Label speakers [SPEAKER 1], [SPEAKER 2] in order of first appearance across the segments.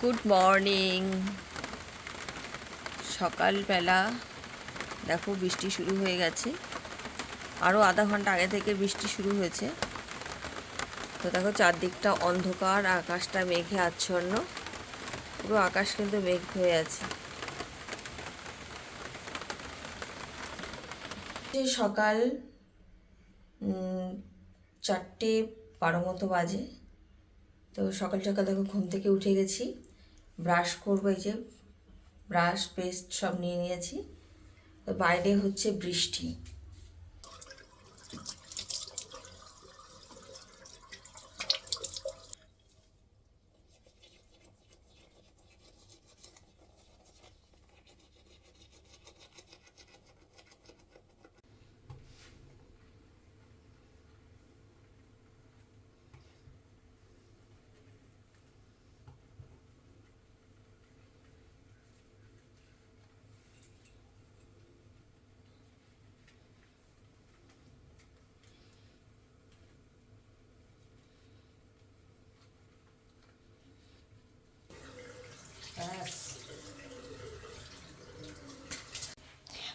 [SPEAKER 1] Good morning সকালবেলা দেখো বৃষ্টি শুরু হয়ে গেছে। আরও আধা ঘণ্টা আগে থেকে বৃষ্টি শুরু হয়েছে। তো দেখো চারদিকটা অন্ধকার, আকাশটা মেঘে আচ্ছন্ন। পুরো আকাশ কিন্তু মেঘ হয়ে আছে। সকাল চারটে বারো মতো বাজে। তো সকাল সকাল দেখো ঘুম থেকে উঠে গেছি। ব্রাশ করব এই যে ব্রাশ পেস্ট সব নিয়ে নিয়েছি। তো বাইরে হচ্ছে বৃষ্টি।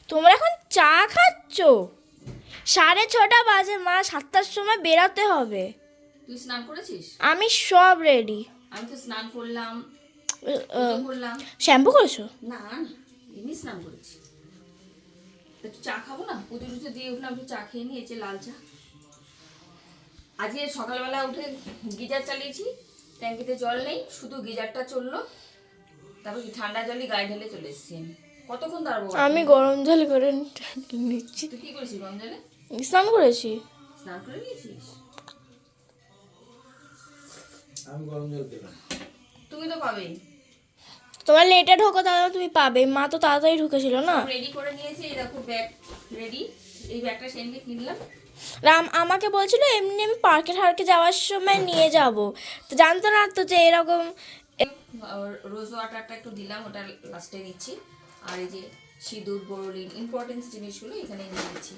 [SPEAKER 2] তোমরা এখন চা খাচ্ছ? সাড়ে ছটা বাজে মা সাতটার সময় বেরোতে হবে।
[SPEAKER 1] তুই স্নান করেছিস?
[SPEAKER 2] আমি সব রেডি
[SPEAKER 1] আমি তো স্নান করলাম করলাম।
[SPEAKER 2] শ্যাম্পু করেছ?
[SPEAKER 1] না এমনি স্নান করেছি। একটু চা খাব না? পুজো টুজো দিয়ে উঠলাম একটু চা খেয়ে নিই এই যে লাল চা। আজকে সকালবেলা উঠে গিজার চালিয়েছি ট্যাঙ্কিতে জল নেই শুধু গিজারটা চলল। তারপর ঠান্ডা জলই গায়ে ঢেলে চলে এসেছি আমি। কতক্ষণ দাঁড়াবো?
[SPEAKER 2] আমি গরম জল করে নিচ্ছি।
[SPEAKER 1] তুই কি করেছিস গরম জলে?
[SPEAKER 2] স্নান করেছি।
[SPEAKER 1] স্নান করে নিয়েছিস?
[SPEAKER 3] আমি গরম জল পেলাম
[SPEAKER 1] তুমি তো পাবেই
[SPEAKER 2] তোমার লেটে ঢোকো তাহলে তুমি পাবে। মা তো তাড়াতাড়ি ঢুকেছিল না।
[SPEAKER 1] রেডি করে নিয়েছি এই দেখো ব্যাগ রেডি এই ব্যাগটা কিনলাম
[SPEAKER 2] রাম আমাকে বলছিল এমনি আমি পার্কে ঠার্কে যাওয়ার সময় নিয়ে যাব। তো জানতো না তো যে এরকম
[SPEAKER 1] রোজ ওয়াটারটা একটু দিলাম ওটা লাস্টে দিচ্ছি। আর এই যে সিঁদুর বড়লিন ইম্পর্টেন্স জিনিসগুলো এখানে নিয়ে নিচ্ছি।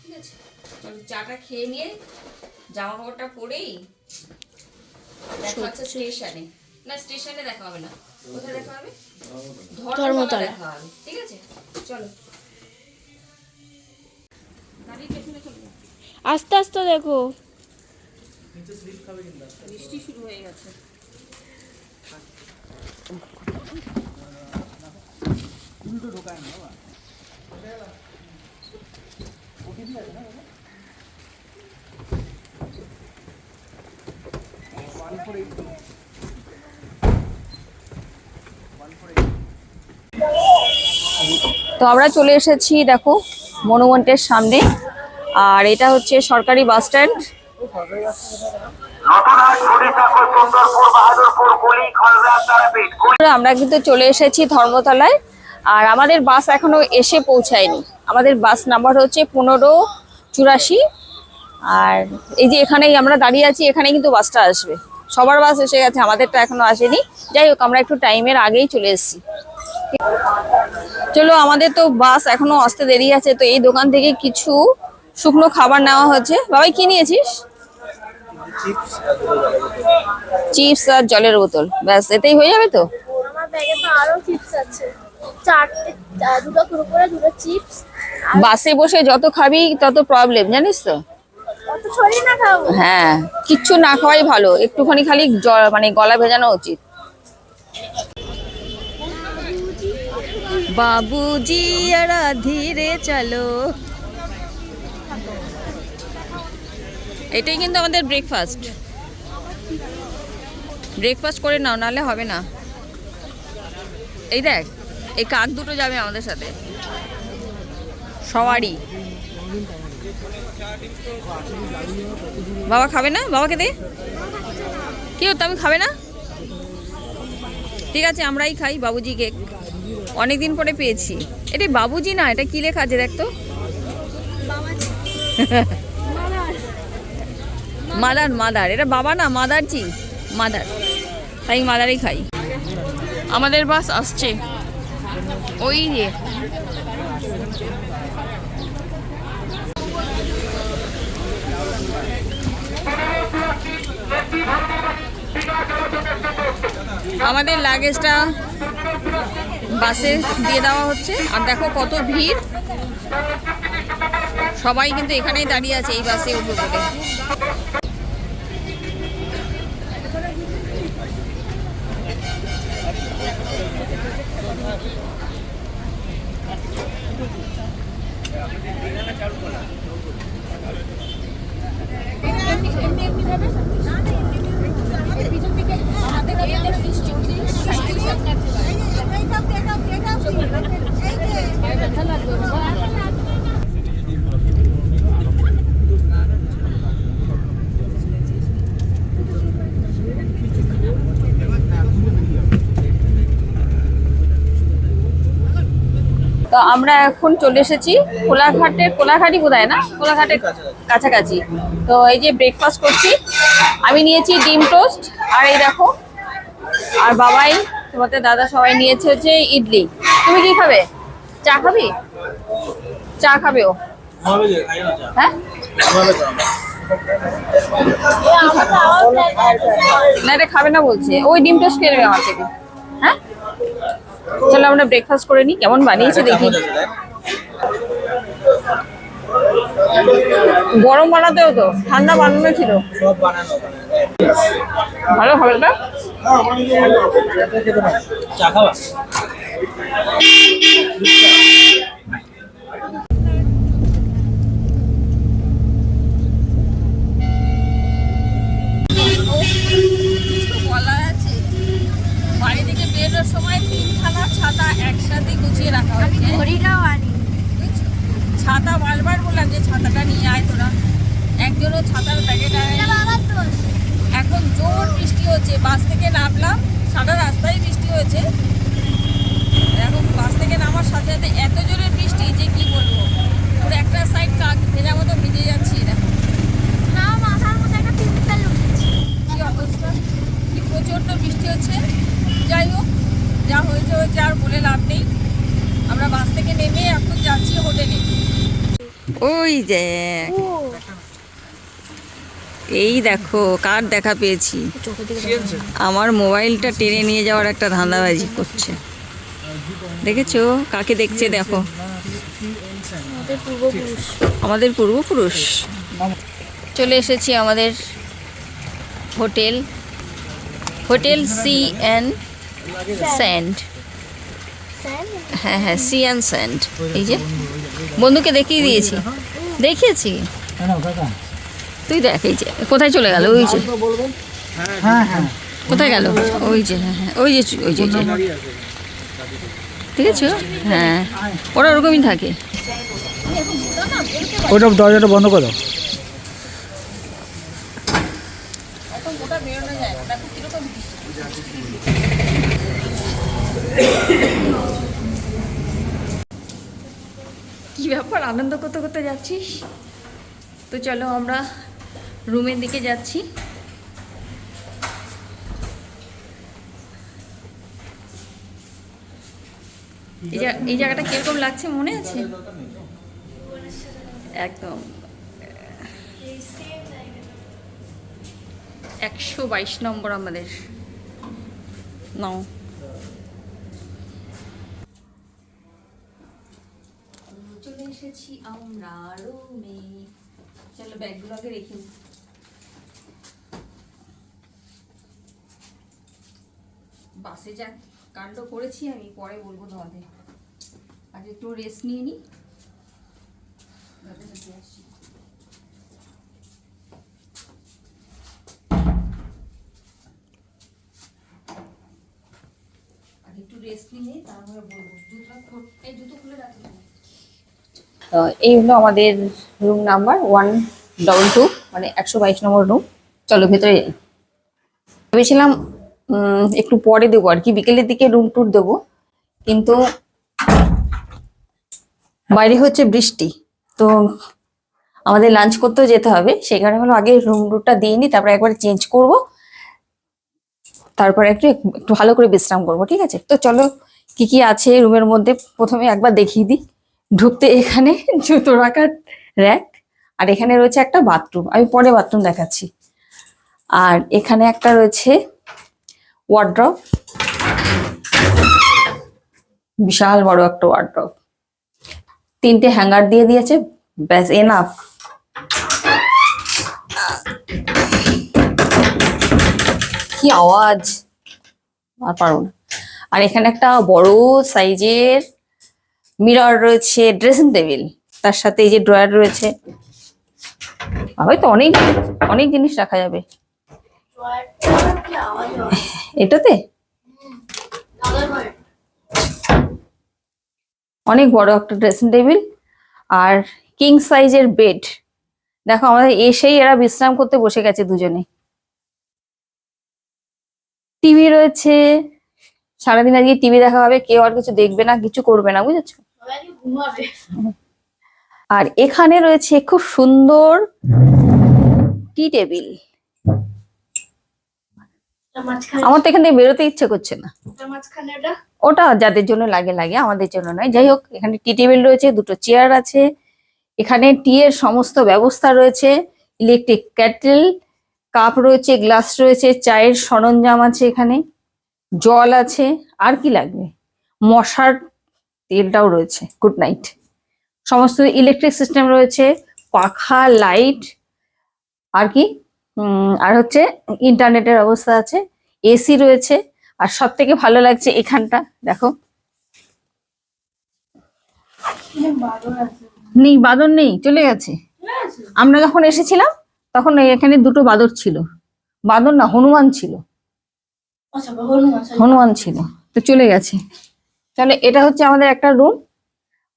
[SPEAKER 1] ঠিক আছে? চলো চাটা খেয়ে নিয়ে জামা কাপড়টা পরেই দেখা হচ্ছে স্টেশনে। না স্টেশনে দেখা হবে না। কোথায় দেখা হবে? ধর্মতলা। দেখা হবে। ঠিক আছে? চলো।
[SPEAKER 2] আস্তে আস্তে দেখো।
[SPEAKER 1] বৃষ্টি শুরু হয়ে গেছে। তো আমরা চলে এসেছি, দেখো, মনুমেন্টের সামনে। আর এটা হচ্ছে সরকারি বাস স্ট্যান্ড। আমরা কিন্তু চলে এসেছি ধর্মতলায়। আর আমাদের বাস এখনও এসে পৌঁছায়নি। আমাদের বাস নাম্বার হচ্ছে পনেরো চুরাশি। আর এই যে এখানেই আমরা দাঁড়িয়ে আছি এখানে কিন্তু বাসটা আসবে। সবার বাস এসে গেছে, আমাদেরটা এখনও আসেনি। যাই হোক, আমরা একটু টাইমের আগেই চলে এসেছি। চলো, আমাদের তো বাস এখনও আসতে দেরি আছে, তো এই দোকান থেকে কিছু শুকনো খাবার নেওয়া হচ্ছে। বাবাই, কি নিয়েছিস? চিপস আর জলের বোতল। ব্যাস, এতেই হয়ে যাবে তো?
[SPEAKER 2] আমার ব্যাগে তো আরও চিপস আছে। চারটে দুটো কুরকুরে দুটো চিপস
[SPEAKER 1] বাসে বসে যত খাবি তত প্রবলেম জানিস তো? হ্যাঁ কিচ্ছু না খাওয়াই ভালো একটুখানি খালি মানে গলা ভেজানো উচিত। বাবুজি আরা ধীরে চলো। এটাই কিন্তু আমাদের ব্রেকফাস্ট ব্রেকফাস্ট করে নাও নাহলে হবে না। এই দেখ এই কাক দুটো যাবে আমাদের সাথে। সবারই। বাবা খাবে না? বাবাকে দে। কি হতো আমি খাবে না? ঠিক আছে, আমরাই খাই বাবুজি কেক। অনেকদিন পরে পেয়েছি। এটা বাবুজি না, এটা কি লেখা আছে দেখ তো? Mother mother. এটা বাবা না মাদার জি মাদার। তাই মাদারই খাই। আমাদের বাস আসছে। ওই যে। আমাদের লাগেজটা বাসে দিয়ে দেওয়া হচ্ছে। আর দেখো কত ভিড়। সবাই কিন্তু এখানেই দাঁড়িয়ে আছে এই বাসে উঠবে তো আমরা এখন চলে এসেছি কোলাঘাটে, কোলাঘাটই কোথায় না? কোলাঘাটের কাছাকাছি। তো এই যে ব্রেকফাস্ট করছি, আমি নিয়েছি ডিম টোস্ট, আর এই দেখো, আর বাবাই, তোমাদের দাদা সবাই নিয়েছে হচ্ছে ইডলি। তুমি কি খাবে? চা খাবি? চা খাবে ও। হ্যাঁ? না, এটা খাবে না বলছে। ওই ডিম টোস্ট খেয়ে নেবে আমার থেকে। হ্যাঁ? চলো আমরা ব্রেকফাস্ট করে নিই কেমন বানিয়েছে দেখি। গরম বানাতেও তো ঠান্ডা বানানো ছিল
[SPEAKER 3] ভালো হবে
[SPEAKER 1] ভালো হবে
[SPEAKER 3] চা খাওয়া
[SPEAKER 1] বলার আছে বাড়ি থেকে বেরোনোর সময় তিনখানা ছাতা একসাথে গুছিয়ে রাখা হয়েছে
[SPEAKER 2] ঘড়িটাও আনি
[SPEAKER 1] বুঝছ? ছাতা বারবার বললাম যে ছাতাটা নিয়ে আয় তোরা একজনও ছাতার প্যাকেট আনে এখন জোর বৃষ্টি হচ্ছে বাস থেকে নামলাম সারা রাস্তায় বৃষ্টি হয়েছে এখন বাস থেকে নামার সাথে সাথে এত জোরে বৃষ্টি যে কি বলব পুরো একটা সাইড কাক ভেজা মতো ভিজে যাচ্ছি দেখো কি অবস্থা কি প্রচণ্ড বৃষ্টি হচ্ছে যাই হোক যা হয়েছে হয়েছে আর বলে লাভ নেই আমরা বাস থেকে নেমে এখন যাচ্ছি হোটেলে ওই যে। এই দেখো, কার দেখা পেয়েছি? আমার মোবাইলটা টেনে নিয়ে যাওয়ার একটা ধান্দাবাজি করছে। দেখেছ? কাকে দেখছে দেখো। আমাদের পূর্বপুরুষ। চলে এসেছি আমাদের hotel. Hotel sea and sand. হ্যাঁ হ্যাঁ সি অ্যান্ড স্যান্ড। এই যে, বন্ধুকে দেখিয়ে দিয়েছি। দেখিয়েছি তুই দেখ এই যে কোথায় চলে গেল? ওই যে।
[SPEAKER 3] হ্যাঁ হ্যাঁ
[SPEAKER 1] কোথায় গেল? ওই যে হ্যাঁ হ্যাঁ ওই যে ওই যে ওই যে। ঠিক আছে? হ্যাঁ। ওরা ওরকমই থাকে।
[SPEAKER 3] ওটা দরজাটা বন্ধ করো
[SPEAKER 1] কি ব্যাপার আনন্দ করতে করতে যাচ্ছিস? তো চলো আমরা রুমের দিকে যাচ্ছি। এই জায়গাটা কীরকম লাগছে মনে আছে? একদম। একশো বাইশ নম্বর আমাদের। নাও। এসেছি আমরা রুমে চলো ব্যাগগুলোকে রেখে বাসে যা কাণ্ড করেছি আমি, পরে বলব তোমাদের। আগে একটু রেস্ট নিয়ে। আগে একটু রেস্ট নিয়ে তারপরে বলব। জুতো খুলে রাখি। এই হলো আমাদের room number one double two মানে একশো বাইশ নম্বর রুম চলো ভেতরে যাই। ভেবেছিলাম একটু পরে দেবো আর কি, বিকেলের দিকে রুম ট্যুর দেবো। কিন্তু বাইরে হচ্ছে বৃষ্টি, তো আমাদের লাঞ্চ করতেও যেতে হবে। সেই কারণে হলো আগে রুম ট্যুরটা দিয়ে নিই, তারপরে একবার চেঞ্জ করব। তারপরে একটু একটু ভালো করে বিশ্রাম করব, ঠিক আছে? তো চলো, কি কি আছে রুমের মধ্যে? প্রথমে একবার দেখিয়ে দিই। ঢুকতে এখানে জুতো রাখার র্যাক। আর এখানে রয়েছে একটা বাথরুম। আমি পরে বাথরুম দেখাচ্ছি। আর এখানে একটা রয়েছে ওয়ার্ড্রপ বিশাল বড় একটা ওয়ার্ড্রপ তিনটে হ্যাঙ্গার দিয়ে দিয়েছে। ব্যাস এনাফ কি আওয়াজ? আর পারব না। আর এখানে একটা বড় সাইজের মিরর রয়েছে, ড্রেসিং টেবিল, তার সাথে এই যে ড্রয়ার রয়েছে। হয়তো অনেক অনেক জিনিস রাখা যাবে। এটাতে? অনেক বড় একটা ড্রেসিং টেবিল। আর কিং সাইজের বেড দেখো, আমাদের এসেই এরা বিশ্রাম করতে বসে গেছে দুজনে। টিভি রয়েছে সারাদিন আজকে টিভি দেখা হবে, কেউ আর কিছু দেখবে না, কিছু করবে না, বুঝেছ? আর এখানে রয়েছে খুব সুন্দর টি টেবিল। আমার তো এখান থেকে বেরোতে ইচ্ছে করছে না। ওটা যাদের জন্য লাগে লাগে, আমাদের জন্য নয়। যাই হোক, এখানে টি টেবিল রয়েছে, দুটো চেয়ার আছে। এখানে টি এর সমস্ত ব্যবস্থা রয়েছে। ইলেকট্রিক ক্যাটেল, কাপ রয়েছে, গ্লাস রয়েছে, চায়ের সরঞ্জাম আছে এখানে। জল আছে, আর কি লাগবে? মশার তেলটাও রয়েছে। গুড নাইট সমস্ত ইলেকট্রিক সিস্টেম রয়েছে, পাখা লাইট আর কি? আর হচ্ছে ইন্টারনেটের অবস্থা আছে এসি রয়েছে, আর সব থেকে ভালো লাগছে এখানটা, দেখো। নেই, বাদর নেই, চলে গেছে। আমরা যখন এসেছিলাম, তখন এখানে দুটো বাদর ছিল। বাদর না, হনুমান ছিল। হনুমান ছিল। তো চলে গেছে। তাহলে এটা হচ্ছে আমাদের একটা রুম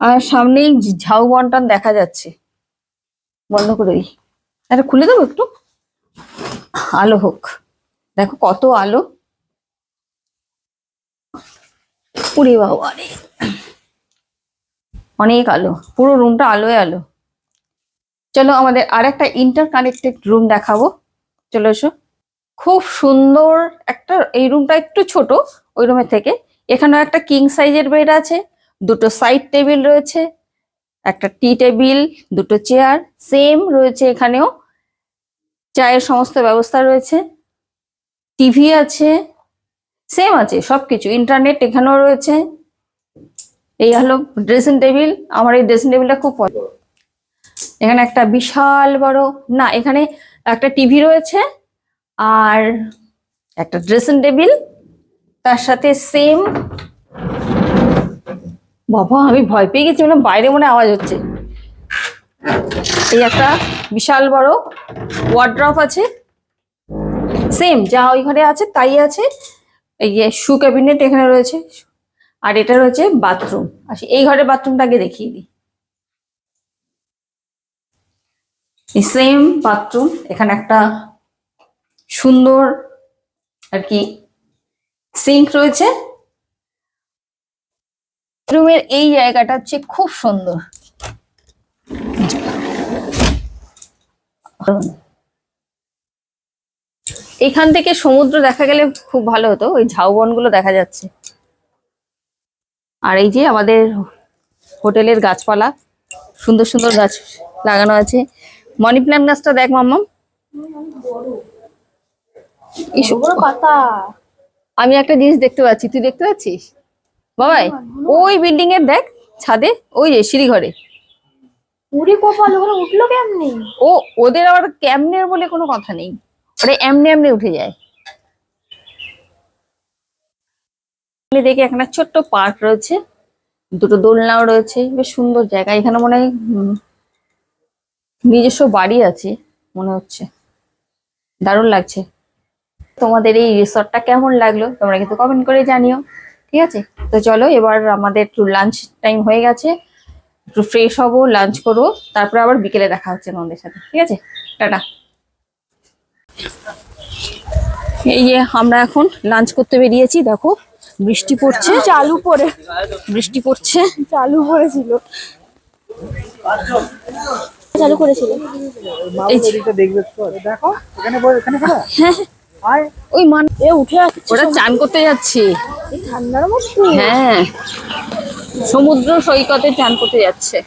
[SPEAKER 1] আর সামনেই ঝাউ বন্টন দেখা যাচ্ছে। বন্ধ করে দিই। এটা খুলে দেবো একটু? আলো হোক। দেখো কত আলো। পুরে বাবা রে। অনেক আলো, পুরো রুমটা আলোয় আলো। চলো আমাদের আর একটা ইন্টার কানেক্টেড রুম দেখাবো। চলো এসো। খুব সুন্দর একটা, এই রুমটা একটু ছোট, ওই রুমের থেকে। এখানেও একটা কিং সাইজের বেড আছে, দুটো সাইড টেবিল রয়েছে, একটা টি টেবিল দুটো চেয়ার সেম রয়েছে এখানেও। চায়ের সমস্ত ব্যবস্থা রয়েছে টিভি আছে সেম আছে, সবকিছু। ইন্টারনেট এখানেও রয়েছে। এই হলো ড্রেসিং টেবিল আমার এই ড্রেসিং টেবিলটা খুব এখানে একটা বিশাল বড়, না, এখানে একটা টিভি রয়েছে আর একটা ড্রেসিং টেবিল তার সাথে সেম বাবা, আমি ভয় পেয়ে গেছি মানে বাইরে মনে আওয়াজ হচ্ছে। এই একটা বিশাল বড় ওয়ার্ড্রপ আছে। সেম যা ওই ঘরে আছে, তাই আছে। এই যে শু ক্যাবিনেট এখানে রয়েছে। আর এটা রয়েছে বাথরুম আচ্ছা এই ঘরের বাথরুমটা আগে দেখিয়ে দিই। সেম বাথরুম এখানে একটা সুন্দর আর কি সিঙ্ক রয়েছে। রুমের এই জায়গাটা হচ্ছে খুব সুন্দর। এখান থেকে সমুদ্র দেখা গেলে খুব ভালো হতো, ওই ঝাউবনগুলো দেখা যাচ্ছে। আর এই যে আমাদের হোটেলের গাছপালা, সুন্দর সুন্দর গাছ লাগানো আছে। মানি প্ল্যান্ট গাছটা দেখ মাম্মাম। আমি একটা জিনিস দেখতে পাচ্ছি তুই দেখতে পাচ্ছিস? বাবাই ওই বিল্ডিং এর দেখ ছাদে ওই যে সিঁড়ি ঘরে
[SPEAKER 2] উড়ি কপাল ওখানে উঠল কেমনি?
[SPEAKER 1] ও ওদের আবার বলে কোনো কথা নেই। ওরা এমনি এমনি উঠে যায়। দেখে এখানে ছোট্ট পার্ক রয়েছে। দুটো দোলনাও রয়েছে বেশ সুন্দর জায়গা। এখানে মনে হয় নিজস্ব বাড়ি আছে মনে হচ্ছে। দারুণ লাগছে। তোমাদের এই রিসর্টটা কেমন লাগল তোমরা কিন্তু কমেন্ট করে জানিও ঠিক আছে তো চলো এবার আমাদের একটু লাঞ্চ টাইম হয়ে গেছে একটু ফ্রেশ হব লাঞ্চ করব তারপরে আবার বিকেলে দেখা হচ্ছে তোমাদের সাথে ঠিক আছে টাটা এই যে আমরা এখন লাঞ্চ করতে বেরিয়েছি দেখো বৃষ্টি পড়ছে
[SPEAKER 2] চালু পড়ে
[SPEAKER 1] বৃষ্টি পড়ছে
[SPEAKER 2] চালু পড়েছিল চালু করেছিল
[SPEAKER 1] এই যে
[SPEAKER 3] দেখবে তো দেখো এখানে এখানে খেলা
[SPEAKER 1] হ্যাঁ
[SPEAKER 3] আয়
[SPEAKER 1] ওই মান
[SPEAKER 2] এ উঠে আসছে
[SPEAKER 1] ওরা চান করতে যাচ্ছে।
[SPEAKER 2] ঠান্ডার মধ্যে
[SPEAKER 1] হ্যাঁ। সমুদ্র সৈকতে চান করতে যাচ্ছে।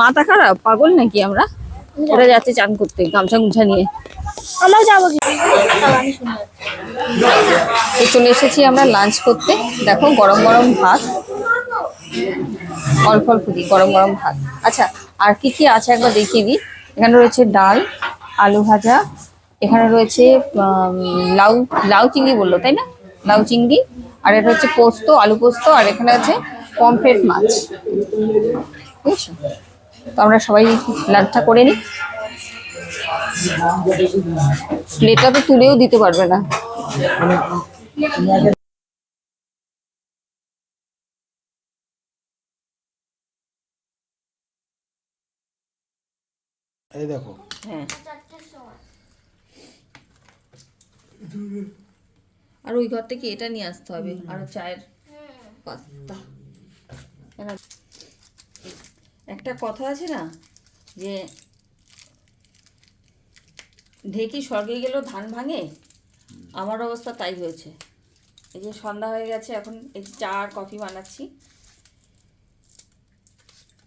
[SPEAKER 1] মাথা খারাপ পাগল নাকি আমরা? ওরা যাচ্ছে চান করতে গামছা গুমছা নিয়ে।
[SPEAKER 2] আমরা যাব
[SPEAKER 1] চলে এসেছি আমরা লাঞ্চ করতে। দেখো গরম গরম ভাত। অল্প অল্প দিই গরম গরম ভাত। আচ্ছা আর কি কি আছে একবার দেখিয়ে দিই। এখানে রয়েছে ডাল আলু ভাজা এখানে রয়েছে লাউ লাউ চিংড়ি বলল তাই না? লাউ চিংড়ি। আর এটা হচ্ছে পোস্ত আলু পোস্ত আর এখানে আছে পমফ্রেট মাছ। বুঝছ? তো আমরা সবাই লাঞ্চটা করে নিই। প্লেটটা তো তুলেও দিতে পারবে না।
[SPEAKER 3] এই দেখো।
[SPEAKER 1] হ্যাঁ। আর ওই ঘর থেকে এটা নিয়ে আসতে হবে? আর চায়ের এরা- একটা কথা আছে না যে ঢেকি স্বর্গে গেলেও ধান ভাঙে? আমার অবস্থা তাই হয়েছে। এই যে সন্ধ্যা হয়ে গেছে এখন এই চা আর কফি বানাচ্ছি।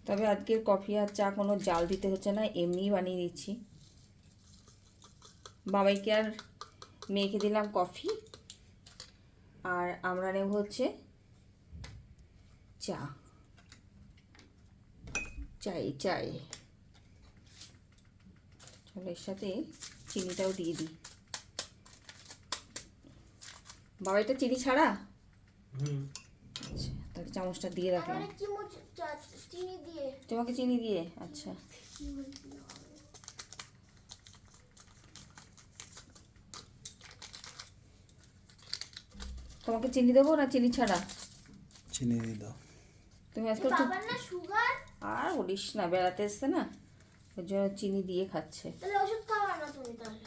[SPEAKER 1] তবে আজকের কফি আর চা কোনো জাল দিতে হচ্ছে না এমনিই বানিয়ে দিচ্ছি। বাবাইকে আর মেয়েকে দিলাম কফি। আর আমরা নেব হচ্ছে চা। চাই চাই। চলো এর সাথে চিনিটাও দিয়ে দিই। বাবাইটা চিনি ছাড়া? আচ্ছা তাহলে চামচটা দিয়ে রাখলাম। তোমাকে চিনি দিয়ে? আচ্ছা। তোমাকে চিনি দেবো না চিনি ছাড়া?
[SPEAKER 3] চিনি দিয়ে দাও।
[SPEAKER 1] তুমি আজকাল
[SPEAKER 4] বাবার না সুগার
[SPEAKER 1] আর বলিস না বেড়াতে এসছে না ওই জন্য চিনি দিয়ে খাচ্ছে।
[SPEAKER 4] তাহলে ওষুধ খাওয়া না তুমি তাহলে।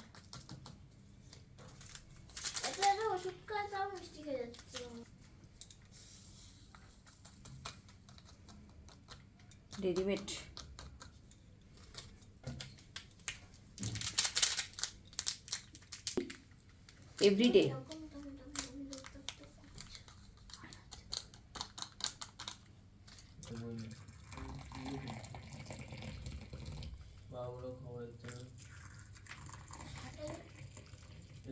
[SPEAKER 4] ওষুধ খাওয়া তাও মিষ্টি খেয়ে যাচ্ছে।
[SPEAKER 1] রেডিমেড এভরিডে
[SPEAKER 5] বাবুরা খবর দিতে হবে। এরা হ্যাঁ তো এ।
[SPEAKER 4] চুল কাটাবো কপাল বিক্রি
[SPEAKER 5] এই style আছে।
[SPEAKER 4] বড় কি বড় বড় চুল কাটবে এখানে তো চুল থাকবে না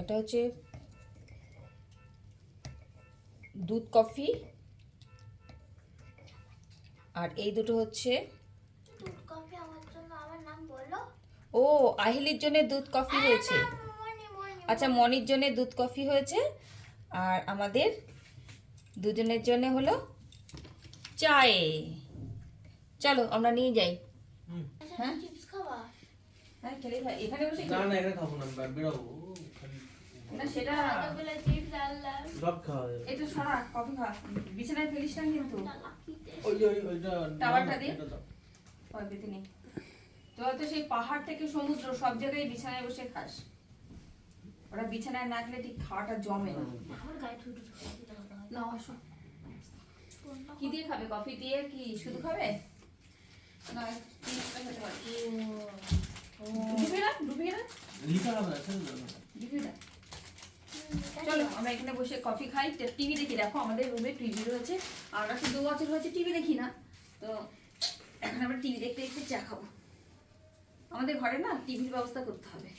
[SPEAKER 1] এটা হচ্ছে দুধ কফি আর এই দুটো হচ্ছে
[SPEAKER 4] দুধ কফি আমার জন্য আমার নাম বলো।
[SPEAKER 1] ও আহিলির জন্য দুধ কফি হয়েছে। আচ্ছা মনির জন্য দুধ কফি হয়েছে আর আমাদের দুজনের জন্য হলো চায়ে। চলো আমরা নিয়ে যাই। হ্যাঁ? হ্যাঁ খেলে খাই এখানে বসে
[SPEAKER 5] না না এখানে খাব না বেরোবো।
[SPEAKER 1] না সেটা
[SPEAKER 4] ওগুলো চিপস আনলাম
[SPEAKER 5] সব খাওয়া যাবে
[SPEAKER 1] এটা সরা কফি খা বিছানায় ফেলিস না কিন্তু
[SPEAKER 5] ওই ওই- ওইটা
[SPEAKER 1] টাওয়ারটা দে। ওই পেতে নেই তোরা তো সেই পাহাড় থেকে সমুদ্র সব জায়গায় বিছানায় বসে খাস ওরা বিছানায় না খেলে ঠিক খাওয়াটা জমে না
[SPEAKER 4] আমার গায়ে ঠুটু
[SPEAKER 1] না আসো কি দিয়ে খাবে কফি দিয়ে কি শুধু খাবে না খেতে ডুবিয়ে রাখ ডুবিয়ে রাখ
[SPEAKER 5] লিখা হবে না, ছেড়ে দাও না।
[SPEAKER 1] ডুবিয়ে রাখ চলো, আমরা এখানে বসে কফি খাই। টিভি দেখি, দেখো আমাদের রুমে টিভি রয়েছে। আমরা শুধু বছর হয়েছে টিভি দেখি না। তো এখন আমরা টিভি দেখতে দেখতে চা খাব। আমাদের ঘরে না টিভির ব্যবস্থা করতে হবে।